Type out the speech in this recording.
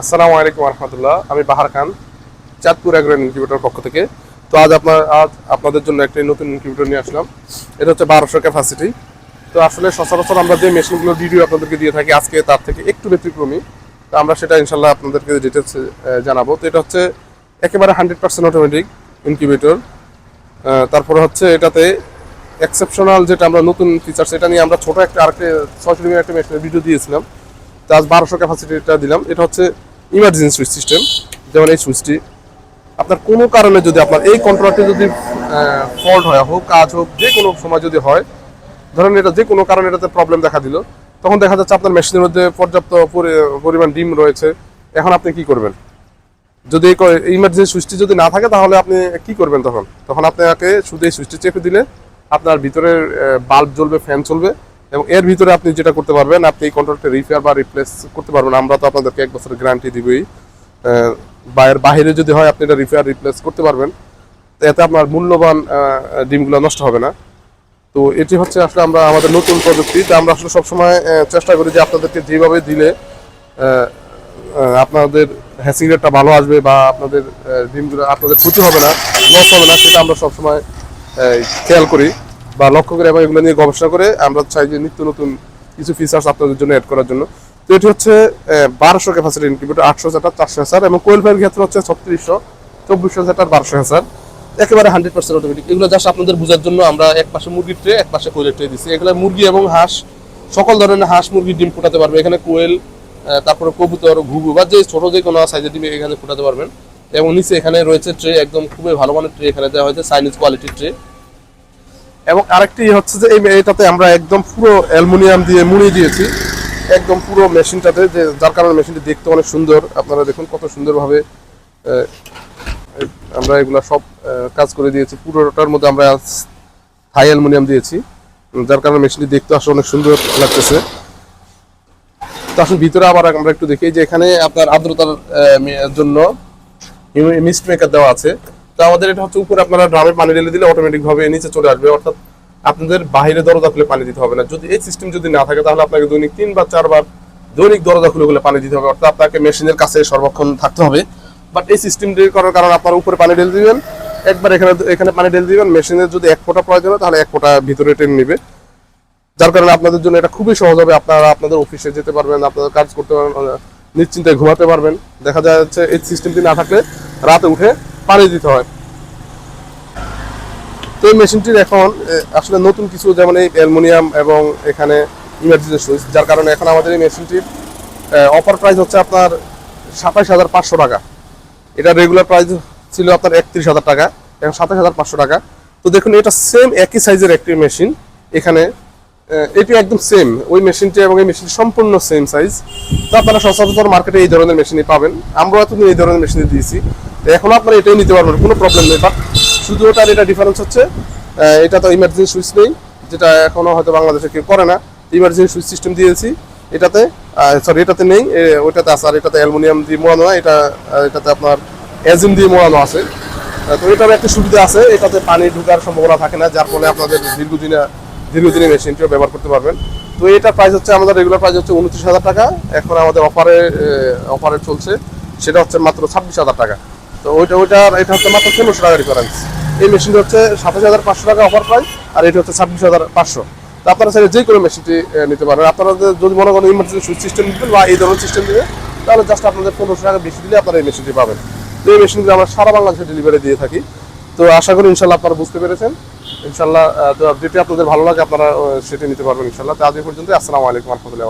আসসালামু আলাইকুম রহমতুল্লাহ আমি বাহার খান, চাঁদপুর অ্যাগ্রো ইনকিউবেটর পক্ষ থেকে। তো আজ আপনার, আজ আপনাদের জন্য একটি নতুন ইনকিউবেটর নিয়ে আসলাম। এটা হচ্ছে বারোশো ক্যাপাসিটি তো আসলে সচরাচর আমরা যে মেশিনগুলোর ভিডিও আপনাদেরকে দিয়ে থাকি, আজকে তার থেকে একটু ব্যতিক্রমী। তো আমরা সেটা ইনশাল্লাহ আপনাদেরকে ডিটেলস জানাব। তো এটা হচ্ছে একেবারে হান্ড্রেড পার্সেন্ট অটোমেটিক ইনকিউবেটর তারপরে হচ্ছে এটাতে এক্সেপশনাল যেটা আমরা নতুন ফিচার্স এটা নিয়ে আমরা ছোটো একটা আরেকটা, ছয়শো একটা মেশিনের ভিডিও দিয়েছিলাম। আজ বারোশো ক্যাপাসিটিটা দিলাম। এটা হচ্ছে ইমার্জেন্সি সুইচ সিস্টেম যেমন এই সুইচটি আপনার কোনো কারণে যদি আপনার এই কন্ট্রোলারটি যদি ফল্ট হয়, হোক, কাজ হোক, যে কোনো সময় যদি হয়, ধরেন এটা যে কোনো কারণে এটাতে প্রবলেম দেখা দিল, তখন দেখা যাচ্ছে আপনার মেশিনের মধ্যে পর্যাপ্ত পরি- পরিমাণ ডিম রয়েছে। এখন আপনি কি করবেন? যদি ইমার্জেন্সি সুইচটি যদি না থাকে, তাহলে আপনি কি করবেন তখন? তখন আপনাকে শুধু এই সুইচটি চেপে দিলে আপনার ভিতরের বাল্ব জ্বলবে ফ্যান চলবে এবং এর ভিতরে আপনি যেটা করতে পারবেন, আপনি এই কন্ট্রোলটা রিপেয়ার বা রিপ্লেস করতে পারবেন। আমরা তো আপনাদেরকে এক বছরের গ্যারান্টি দিবই। বাইরের বাইরে যদি হয়, আপনি এটা রিপেয়ার রিপ্লেস করতে পারবেন। এতে আপনার মূল্যবান ডিমগুলো নষ্ট হবে না। তো এটি হচ্ছে আসলে আমরা আমাদের নতুন প্রযুক্তি। তো আমরা আসলে সবসময় চেষ্টা করি যে আপনাদেরকে যেভাবে দিলে আপনাদের হ্যাসিং রেটটা ভালো আসবে বা আপনাদের ডিমগুলো আপনাদের ক্ষতি হবে না লস হবে না, সেটা আমরা সবসময় খেয়াল করি। বা লক্ষ্য করে এবং এগুলো নিয়ে গবেষণা করে আমরা চাই যে নিত্য নতুন কিছু ফিচার্স আপনাদের জন্য অ্যাড করার জন্য। তো এটি হচ্ছে বারোশো ক্যাপাসিটি ইনকিউবেটর আটশো হাজার চারশো হাজার এবং কোয়েল ফাইয়ের ক্ষেত্রে হচ্ছে ছত্রিশশো, চব্বিশশো হাজার বারোশো হাজার একেবারে হান্ড্রেড পার্সেন্ট অটোমেটিক এগুলো জাস্ট আপনাদের বোঝার জন্য আমরা এক পাশে মুরগির ট্রে এক পাশে কোয়েলের ট্রে দিচ্ছি। এগুলো মুরগি এবং হাঁস, সকল ধরনের হাঁস মুরগি ডিম ফোটাতে পারবে। এখানে কোয়েল তারপরে কবুতর, ঘুঘু বা যে ছোটো যে কোনো সাইজের ডিম এখানে ফোটাতে পারবেন। এবং নিচে এখানে রয়েছে ট্রে একদম খুবই ভালো মানের ট্রে এখানে দেওয়া হয়েছে চাইনিজ কোয়ালিটির ট্রে এবং আরেকটি হচ্ছে যে এটাতে আমরা একদম পুরো অ্যালুমিনিয়াম দিয়ে মুড়িয়ে দিয়েছি। একদম পুরো মেশিনটাতে যে যার কারণে মেশিনটি দেখতে অনেক সুন্দর। আপনারা দেখুন কত সুন্দরভাবে আমরা এগুলা সব কাজ করে দিয়েছি। পুরোটার মধ্যে আমরা হাই অ্যালুমিনিয়াম দিয়েছি। যার কারণে মেশিনটি দেখতে আসলে অনেক সুন্দর লাগতেছে। তো আসলে ভিতরে আবার আমরা একটু দেখি। যে এখানে আপনার আর্দ্রতার জন্য মিস্ট মেকার দেওয়া আছে। আমাদের এটা হচ্ছে উপরে আপনারা ড্রামে পানি ঢেলে দিলে অটোমেটিক ভাবে নিচে চলে আসবে। অর্থাৎ আপনাদের বাইরে দরজা খুলে পানি দিতে হবে না। যদি এই সিস্টেম যদি না থাকে তাহলে আপনাকে দৈনিক তিন বা চারবার দৈনিক দরজা খুলে খুলে পানি দিতে হবে। অর্থাৎ আপনাকে মেশিনের কাছে সর্বক্ষণ থাকতে হবে। বাট এই সিস্টেমটি করার কারণে আপনার উপরে পানি ঢেলে দিবেন। একবার এখানে এখানে পানি ঢেলে দিবেন। মেশিনের যদি এক ফোঁটা প্রয়োজন হয় তাহলে এক ফোঁটা ভিতরে টেনে নিবে। যার কারণে আপনাদের জন্য এটা খুবই সহজ হবে। আপনারা আপনাদের অফিসে যেতে পারবেন আপনাদের কাজ করতে পারবেন আহ, নিশ্চিন্তায় ঘুমাতে পারবেন। দেখা যাচ্ছে এই সিস্টেমটি না থাকলে রাতে উঠে পানি দিতে হয়। তো এই মেশিনটির এখন আসলে নতুন কিছু যেমন এই অ্যালুমিনিয়াম এবং এখানে ইমার্জেন্সি সুইচ যার কারণে এখন আমাদের এই মেশিনটির অফার প্রাইস হচ্ছে আপনার সাতাইশ হাজার পাঁচশো টাকা। এটা রেগুলার প্রাইস ছিল আপনার একত্রিশ হাজার টাকা, এখন সাতাশ হাজার পাঁচশো টাকা। তো দেখুন, এটা সেম একই সাইজের একটি মেশিন এখানে এটি একদম সেম ওই মেশিনটি এবং এই মেশিনটি সম্পূর্ণ সেম সাইজ তো আপনারা সচরাচর মার্কেটে এই ধরনের মেশিনই পাবেন। আমরাও এতদিন এই ধরনের মেশিনই দিয়েছি। তো এখন আপনারা এটাই নিতে পারবেন, কোনো প্রবলেম নেই। বাট শুধু ওটার এটা ডিফারেন্স হচ্ছে এটা তো ইমার্জেন্সি সুইচ নেই, যেটা এখনও হয়তো বাংলাদেশে কেউ করে না। ইমার্জেন্সি সুইচ সিস্টেম দিয়েছি, এটাতে সরি এটাতে নেই। ওইটাতে আছে, আর এটাতে অ্যালুমিনিয়াম দিয়ে মোড়ানো হয়। এটা এটাতে আপনার এজিম দিয়ে মোড়ানো আছে। তো এটার একটা সুবিধা আছে, এটাতে পানি ঢোকার সম্ভাবনা থাকে না, যার ফলে আপনাদের দীর্ঘদিনে দীর্ঘদিনে মেশিনটিও ব্যবহার করতে পারবেন। তো এটা প্রাইস হচ্ছে আমাদের রেগুলার প্রাইস হচ্ছে উনত্রিশ হাজার টাকা। এখন আমাদের অফারে অফারে চলছে। সেটা হচ্ছে মাত্র ছাব্বিশ হাজার টাকা। তো ওইটা ওইটার এটা হচ্ছে মাত্র পনেরোশো টাকা ডিফারেন্স এই মেশিনটা হচ্ছে সাতাশ হাজার পাঁচশো টাকা অফার প্রাইস আর এটা হচ্ছে ছাব্বিশ হাজার পাঁচশো। তো আপনারা চাইলে যে কোনো মেশিনটি নিতে পারবেন আপনারা যদি মনে করেন ইমার্জেন্সি সুইচ সিস্টেম দিবেন বা এই ধরনের সিস্টেম দিবেন, তাহলে জাস্ট আপনাদের পনেরোশো টাকা বেশি দিলে আপনারা এই মেশিনটি পাবেন। তো এই মেশিনগুলো আমরা সারা বাংলাদেশে ডেলিভারি দিয়ে থাকি। তো আশা করি ইনশাল্লাহ আপনারা বুঝতে পেরেছেন। ইনশাল্লাহ যেটি আপনাদের ভালো লাগে, আপনারা সেটি নিতে পারবেন ইনশাল্লাহ তো আজ পর্যন্ত আসসালামু আলাইকুম রহমতুল্লাহ